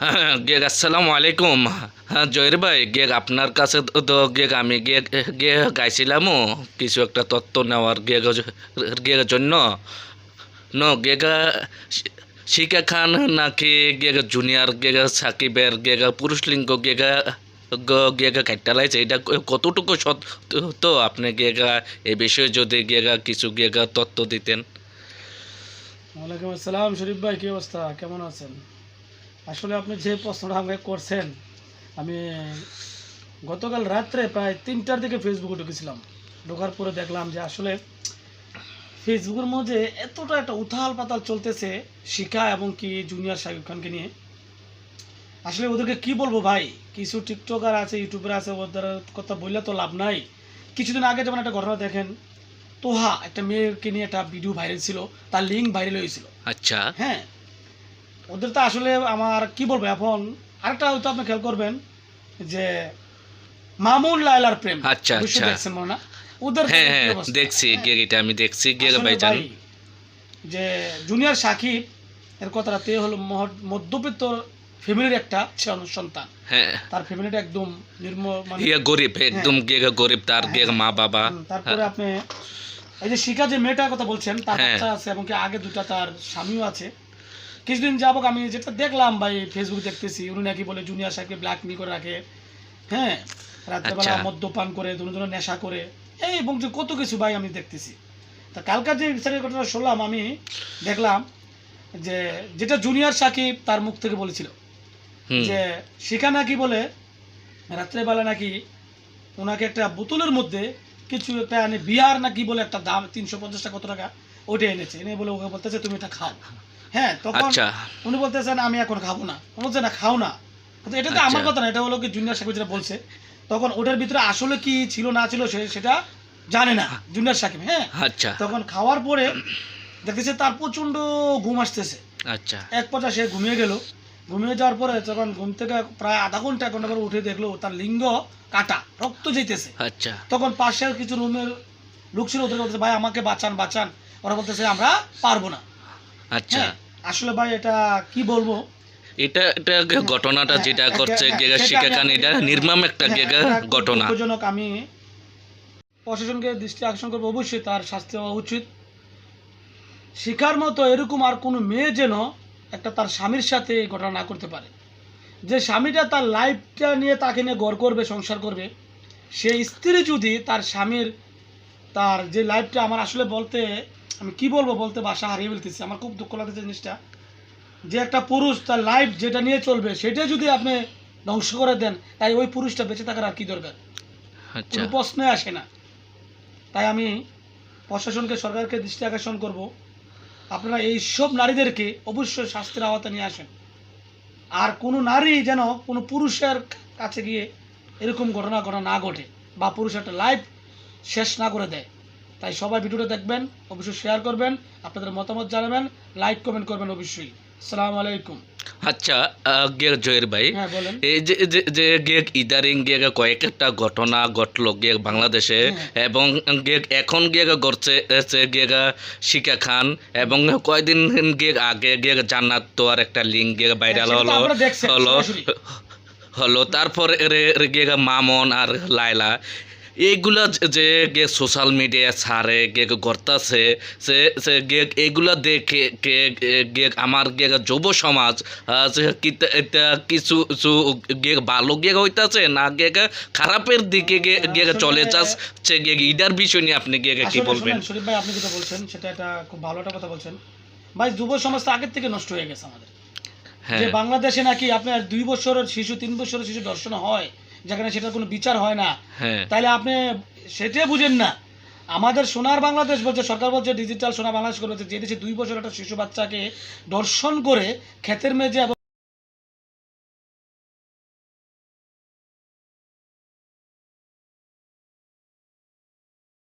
হ্যাঁ গেগ আসসালামু আলাইকুম। হ্যাঁ জয়ের ভাই গেগ আপনার কাছে তো- গেগ আমি গেগ গে গাইছিলামও, কিছু একটা তত্ত্ব নেওয়ার গেগ গেগের জন্য। ন গেগা শিকা খান নাকি গেগা জুনিয়র গেগা সাকিবের গেগা পুরুষ লিঙ্গ গেগা গেগা কাটটা লাইছে এটা কতটুকু সত্য? আপনি গেগা এ বিষয়ে যদি গেগা কিছু গেগা তত্ত্ব দিতেন। ওয়ালাইকুম আসসালাম, শরীফ ভাই, কী অবস্থা? কেমন আছেন? আসলে আপনি যে প্রশ্নটা আমাকে করছেন, আমি গতকাল রাত্রে প্রায় তিনটার দিকে ফেসবুকে ঢুকেছিলাম। ঢোকার পরে দেখলাম যে আসলে ফেসবুকের মধ্যে এতটা একটা উথাল পাতাল চলতেছে শিখা এবং কি জুনিয়র শাকিব খানকে নিয়ে। আসলে ওদেরকে কি বলব ভাই? কিছু টিকটকার আছে ইউটিউবার আছে, ওদের কথা বললে তো লাভ নাই। কিছুদিন আগে যেমন একটা ঘটনা দেখেন তোহা একটা মেয়েকে নিয়ে একটা ভিডিও ভাইরাল ছিল তার লিঙ্ক ভাইরাল হয়েছিল। আচ্ছা। হ্যাঁ ওদের তো আসলে আমার কি বলব এখন আরেকটা হয়তো আপনি খেয়াল করবেন যে মামুন লায়লার প্রেম আচ্ছা, আচ্ছা। দেখছেন মনে না? ওদের হ্যাঁ হ্যাঁ দেখছি হ্যাঁ। আমি দেখছি গেগ আসলে ভাইজান যে জুনিয়র সাকিব এর কথাটা তে হলো মধ্যবিত্ত ফ্যামিলির একটা সন্তান। হ্যাঁ। তার ফ্যামিলিটা একদম নির্ম মানে ইয়ে গরিব একদম গেগা গরিব তার হ্যাঁ, মা বাবা তারপরে আপনি এই যে শিকা যে মেয়েটার কথা বলছেন তার হ্যাঁ। বাচ্চা আছে এবং কি আগে দুটা তার স্বামীও আছে। কিছুদিন যাবক আমি যেটা দেখলাম ভাই ফেসবুক দেখতেছি উনি নাকি বলে জুনিয়র সাহেবকে ব্ল্যাকমেল করে রাখে। হ্যাঁ রাত্রেবেলা আচ্ছা। মদ্যপান করে দুজন নেশা করে। এই এবং যে কত কিছু ভাই আমি দেখতেছি। তা কালকার যে বিচারের ঘটনা শুনলাম আমি দেখলাম যে যেটা জুনিয়র সাকিব তার মুখ থেকে বলেছিল যে শিখা নাকি বলে রাত্রেবেলা নাকি ওনাকে একটা বোতলের মধ্যে কিছু একটা মানে বিয়ার নাকি বলে একটা দাম তিনশো পঞ্চাশ টাকা কত টাকা? ওইটা এনেছে। এনে বলে ওকে বলতেছে তুমি এটা খাও। হ্যাঁ তখন আচ্ছা। উনি বলতেছেন আমি এখন খাব না। বলছে না খাও না। কিন্তু এটা তো আমার আচ্ছা। কথা না এটা হলো কি জুনিয়র সাকিব যেটা বলছে। তখন ওটার ভিতরে আসলে কি ছিল না ছিল সেটা জানে না জুনিয়র সাকিব হ্যাঁ। আচ্ছা। তখন খাওয়ার পরে দেখতেছে তার প্রচণ্ড ঘুম আসতেছে। আচ্ছা। এক পর্যায়ে সে ঘুমিয়ে গেল। ঘুমিয়ে যাওয়ার পরে যখন ঘুম থেকে প্রায় আধা ঘণ্টা এক ঘণ্টা করে উঠে দেখল তার লিঙ্গ কাটা রক্ত যেতেছে। আচ্ছা। তখন পাশের কিছু রুমের লোক ছিল ওদের বলতেছে ভাই আমাকে বাঁচান বাঁচান। ওরা বলতেছে আমরা পারব না। আচ্ছা। হ্যাঁ আসলে ভাই এটা কি বলব? এটা এটা গে- ঘটনাটা হ্যাঁ, যেটা করছে হ্যাঁ, গেগা সেটা শিকা আমি এটা নির্মম একটা হ্যাঁ, গেগা ঘটনা। দুঃখজনক আমি প্রশাসনকে দৃষ্টি আকর্ষণ করব অবশ্যই তার শাস্তি হওয়া উচিত। শিকার মতো এরকম আর কোনো মেয়ে যেন একটা তার স্বামীর সাথে এই ঘটনা না করতে পারে। যে স্বামীটা তার লাইফটা নিয়ে তাকে নিয়ে গড় করবে সংসার করবে সেই স্ত্রী যদি তার স্বামীর তার যে লাইফটা আমার আসলে বলতে আমি কি বলব বলতে বাসা হারিয়ে ফেলতেছি আমার খুব দুঃখ লাগতেছে জিনিসটা। যে একটা পুরুষ তার লাইফ যেটা নিয়ে চলবে সেটা যদি আপনি ধ্বংস করে দেন তাই ওই পুরুষটা বেঁচে থাকার আর কি দরকার? আচ্ছা। কোনো প্রশ্নে আসে না। তাই আমি প্রশাসনকে সরকারকে দৃষ্টি আকর্ষণ করব। আপনারা এই সব নারীদেরকে অবশ্যই শাস্তির আওতা নিয়ে আসেন। আর কোনো নারী যেন কোনো পুরুষের কাছে গিয়ে এরকম ঘটনা ঘটনা না ঘটে বা পুরুষ একটা লাইফ শেষ না করে দেয়। তাই সবাই ভিডিওটা দেখবেন, অবশ্যই শেয়ার করবেন, আপনাদের মতামত জানাবেন লাইক কমেন্ট করবেন অবশ্যই। আসসালামু আলাইকুম। আচ্ছা আহ, গে জয়ের ভাই। হ্যাঁ এই যে যে গেগ ইদারিং গেগ কয়েকটা ঘটনা ঘটলো গেগ বাংলাদেশে হ্যাঁ। এবং গেগ এখন গেগ ঘটছে গেগ শিকা খান এবং কয়দিন গেগ আগে গেগ জান্নাত তো আর একটা লিঙ্ক গেগ ভাইরাল হলো হলো হলো তারপরে মামন আর লাইলা এইগুলা যে- গে সোশ্যাল মিডিয়া ছাড়ে গে করতেছে সে সে গে এগুলা দেখে কে গে আমার গে যুব সমাজ কিছু কিছু গে ভালো গে হইতাছে না গে খারাপের দিকে গে গে চলে যাচ্ছে গে ইডার বিষয় নিয়ে আপনি গে কি বলবেন? শরীফ ভাই আপনি যেটা বলছেন সেটা একটা খুব ভালো একটা কথা বলছেন। ভাই যুব সমাজ তো আগের থেকে নষ্ট হয়ে গেছে আমাদের। হ্যাঁ। যে বাংলাদেশে নাকি আপনার দুই বছরের শিশু তিন বছরের শিশু দর্শন হয় যেখানে সেটার কোনো বিচার হয় না। তাহলে তাইলে আপনি সেটাই বুঝেন না। আমাদের সোনার বাংলাদেশ বলছে সরকার বলছে ডিজিটাল সোনার বাংলাদেশ করে বলছে যে দেশে দুই বছর একটা শিশু বাচ্চাকে দর্শন করে ক্ষেতের মেঝে